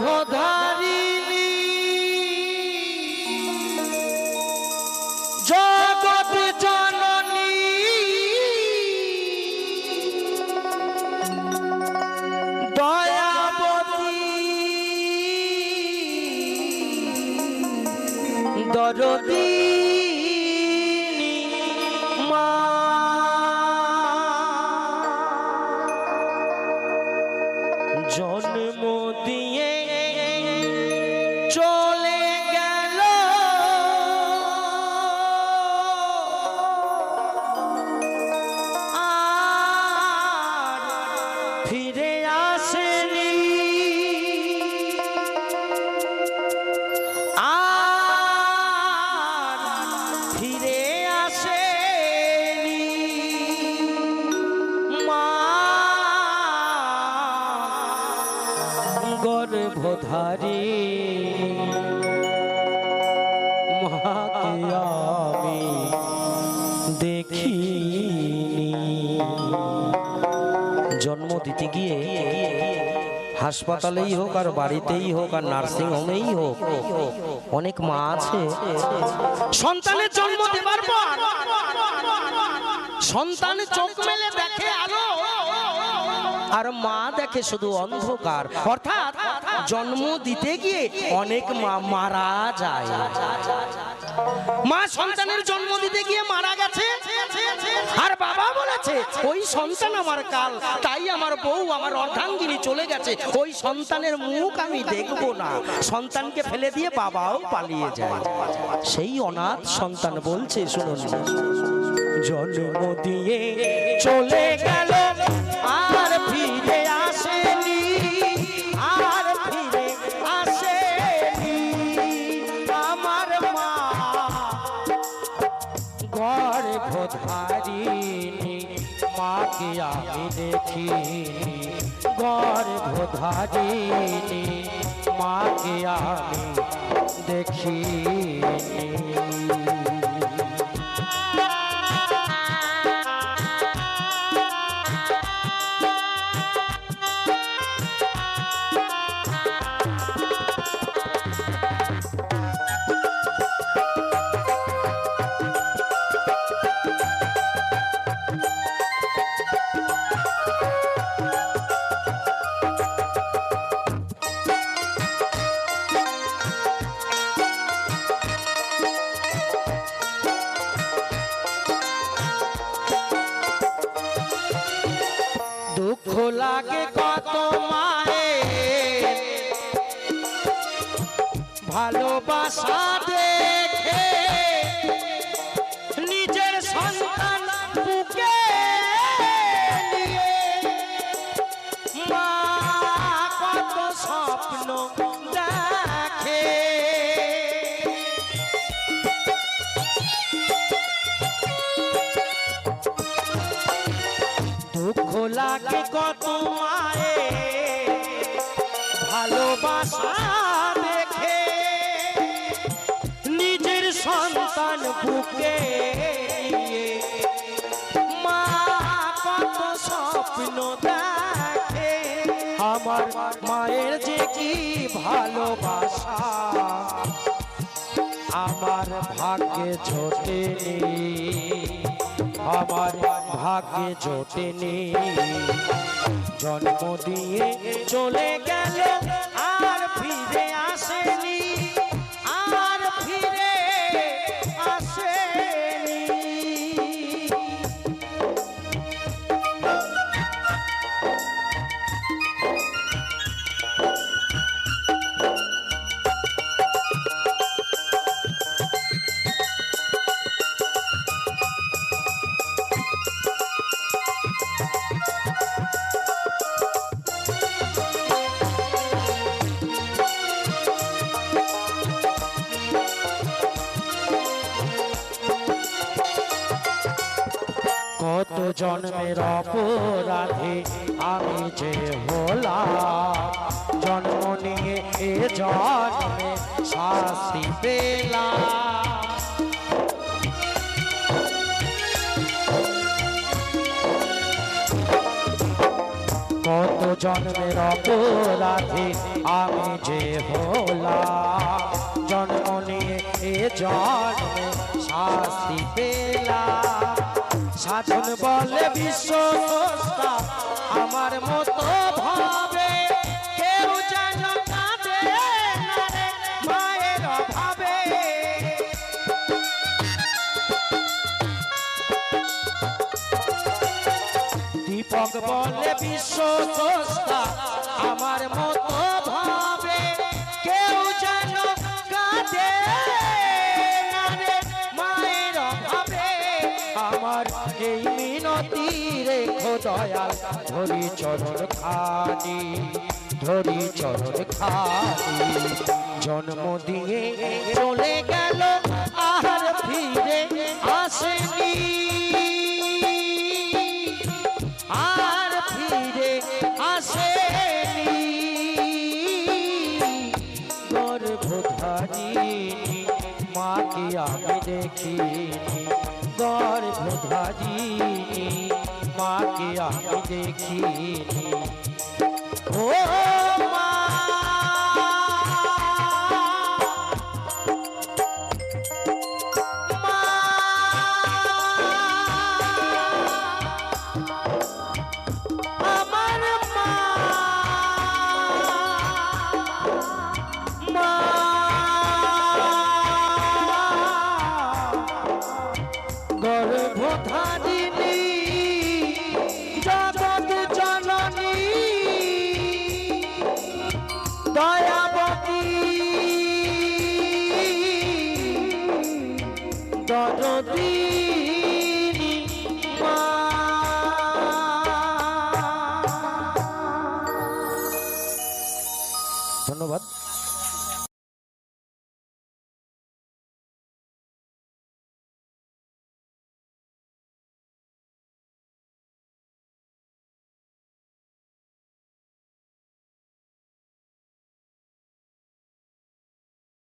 পথ ধারিলি জগত জননী দয়াবতী। দরদী। গর্ভধারী মাকে আমি দেখিনি। জন্ম দিতে গিয়ে হাসপাতালেই হোক আর বাড়িতেই হোক আর নার্সিং হোমেই হোক, অনেক মা আছে। সন্তানের জন্ম দেবার পর, সন্তান চোখ মেলে দেখে আলো আর মা দেখে শুধু অন্ধকার। অর্থাৎ জন্ম দিতে গিয়ে অনেক মা মারা যায়। মা সন্তানের জন্ম দিতে গিয়ে মারা গেছে। আর বাবা বলেছে, ওই সন্তান আমার কাল, তাই আমার বউ, আমার অর্ধাঙ্গিনী চলে গেছে। ওই সন্তানের মুখ আমি দেখব না। সন্তানকে ফেলে দিয়ে বাবাও পালিয়ে যায়। সেই অনাথ সন্তান বলছে, শুনুন, জন্ম দিয়ে চলে গেল মাকে আমি দেখিনি গর্ভধারিণী মাকে আমি দেখিনি। ভালোবাসা দেখে নিজের সন্তান বুকে নিয়ে মা কত স্বপ্ন দেখে। দুঃখ লাগে কত মায়ে ভালোবাসা বুকে মা কত আমার মায়ের যে কি ভালোবাসা। আমার ভাগ্যে ছোটেনি আমার ভাগ্যে জোটেনি জন্ম দিয়ে চলে গেল কত জন্মের অপরাধে আমি যে হলাম। জন্ম নিয়ে এ জন্মে শাস্তি পেলাম। কত জন্মের অপরাধে আমি যে হলাম। জন্ম নিয়ে এ জন্মে শাস্তি পেলাম। সাধন বলে বিশ্ব আমার মতো ভাবে কেউ যেন মায়ের অভাবে। দীপক বলে বিশ্ব আমার মতো ভাবে আমার এই মিনতি রেখো দয়াল, ধরি চরণ খানি, ধরি চরণ খানি। জন্ম দিয়ে চলে গেল, আর ফিরে আসেনি। আর ফিরে আসেনি। মাকে আমি দেখিনি। গর্ভধারিণী মাকে আমি দেখিনি ও ধন্যবাদ।